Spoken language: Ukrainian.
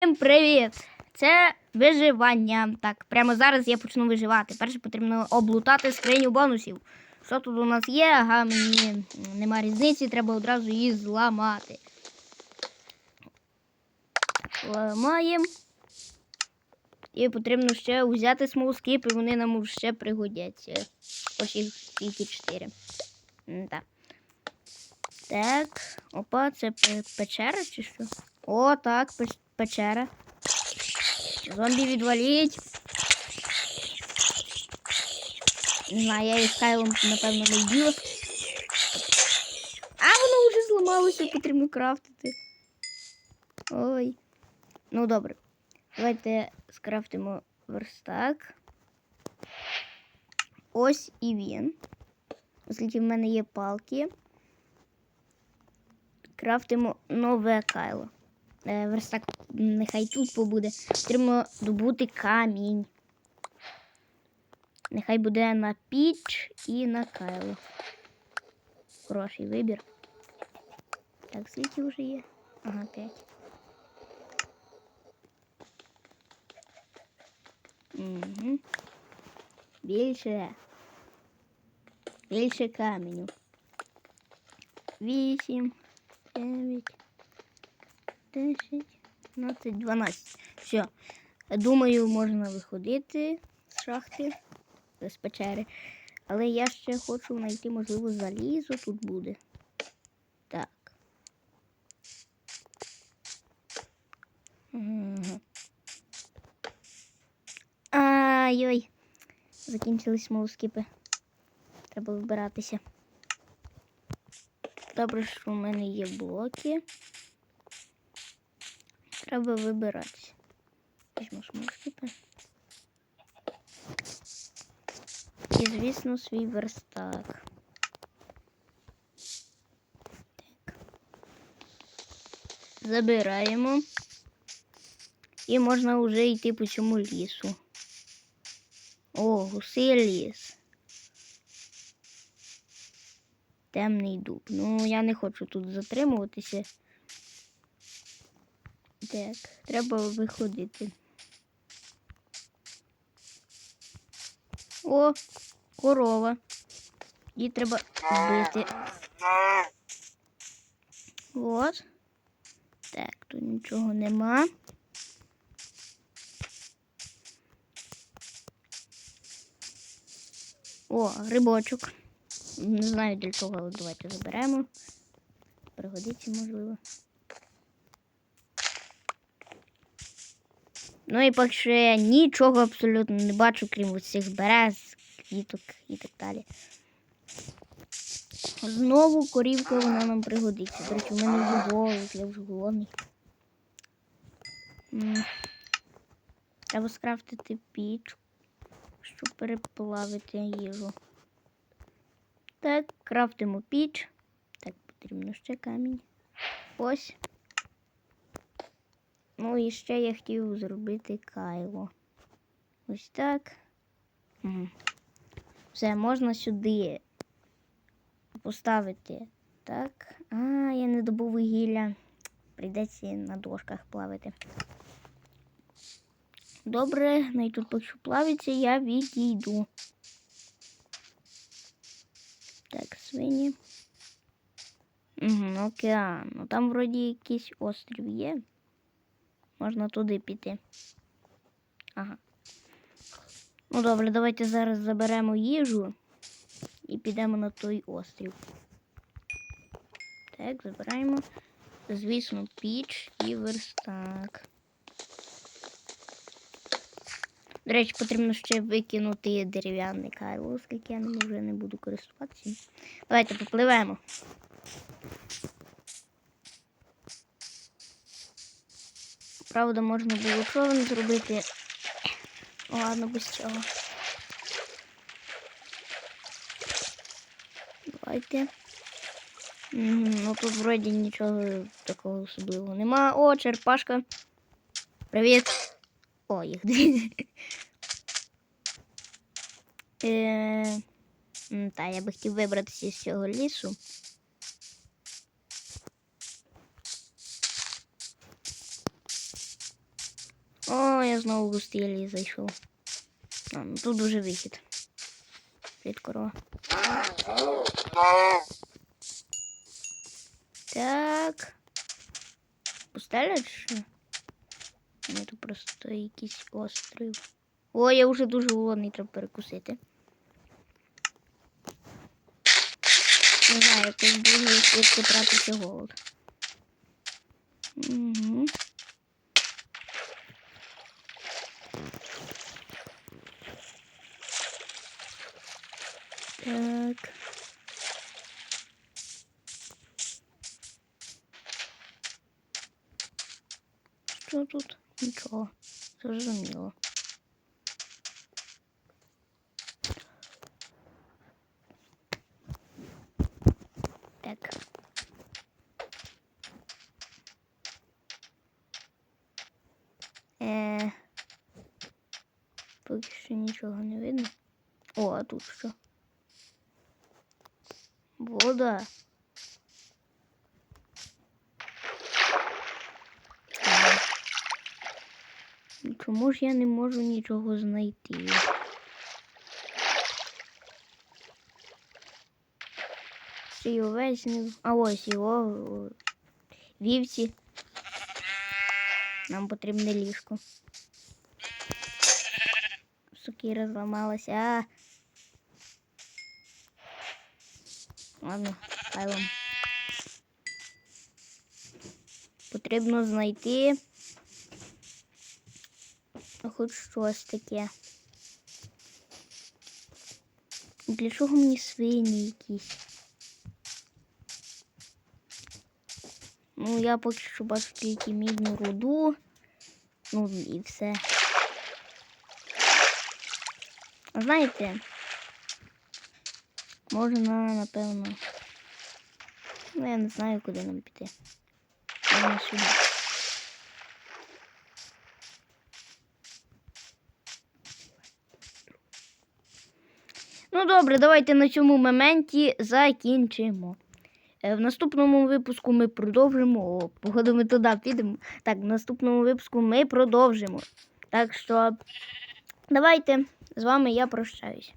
Всім привіт! Це виживання. Так, прямо зараз я почну виживати. Перше потрібно облутати скриню бонусів. Що тут у нас є? Ага, мені нема різниці, треба одразу її зламати. Ламаємо. І потрібно ще взяти смолскіп, і вони нам ще пригодяться. Ось їх тільки 4. Так. Так, опа, це печера чи що? О, так, пе- печера. Зомбі відваліть. Не знаю, я їх кайлом, напевно, не вбила. А воно вже зламалося, потрібно крафтити. Ой. Ну добре. Давайте скрафтимо верстак. Ось і він. Оскільки в мене є палки. Крафтимо нове кайло. Е, верстак нехай тут побуде. Потрібно добути камінь. Нехай буде на піч і на кайло. Хороший вибір. Так, скільки вже є? Ага, 5. Угу. Більше. Більше каменю. Вісім, дев'ять, десять, 12, 12. Все. Думаю, можна виходити з шахти, з печери. Але я ще хочу знайти, можливо, залізо тут буде. Так. Ай-ой. Закінчились смолоскипи. Треба вибиратися. Добре, що в мене є блоки. Треба вибиратися. Візьму смолоскипи. І, звісно, свій верстак. Так. Забираємо. І можна вже йти по цьому лісу. О, гусий ліс. Темний дуб. Ну, я не хочу тут затримуватися. Так, треба виходити. О, корова. Її треба вбити. От. Так, тут нічого нема. О, грибочок. Не знаю для чого, але давайте заберемо. Пригодиться, можливо. Ну і поки що я нічого абсолютно не бачу, крім цих берез, квіток і так далі. Знову корівка вона нам пригодиться. До речі, в мене є голод, я вже голодний. Треба скрафтити піч, щоб переплавити їжу. Так, крафтимо піч. Так, потрібно ще камінь. Ось. Ну і ще я хотів зробити кайло. Ось так. Все, можна сюди поставити. Так. А, я не добув вугілля. Прийдеться на дошках плавати. Добре, най тут поки плавиться, я відійду. Так, свині. Угу, океан. Ну там вроді якийсь острів є. Можна туди піти. Ага. Ну добре, давайте зараз заберемо їжу і підемо на той острів. Так, забираємо. Звісно, піч і верстак. До речі, потрібно ще викинути дерев'яний кайло, оскільки я вже не буду користуватися. Давайте попливемо. Правда, можна було човен зробити. Ладно, без цього. Давайте. Ну тут вроді нічого такого особливого нема. О, черпашка. Привіт. О, їх дві. Е, Та, я би хотів вибратися з цього лісу. О, я знову в густелі зайшов. А, ну тут уже вихід. Привіт, корова. Так. Пустеля чи що? Ні, тут просто якийсь острів. О, я вже дуже голодний, треба перекусити. Не знаю, якось дуже швидко тратиться голод. Угу. Так. Що тут? Нічого. Зрозуміло. Так. Е, поки що нічого не видно. О, а тут що? Вода. Е, Чому ж я не можу нічого знайти? Овець. А ось його вівці. Нам потрібне ліжко. Сокира зламалася. А. Ладно, хай вам. Потрібно знайти хоч щось таке. Для чого мені свині якісь? Ну, я поки що бачу тільки мідну руду. Ну і все. Знаєте, можна, напевно. Ну, я не знаю, куди нам піти. Можна сюди. Ну добре, давайте на цьому моменті закінчимо. Е, В наступному випуску ми продовжимо. О, походу, ми туди підемо. Так, в наступному випуску ми продовжимо. Так що давайте з вами я прощаюсь.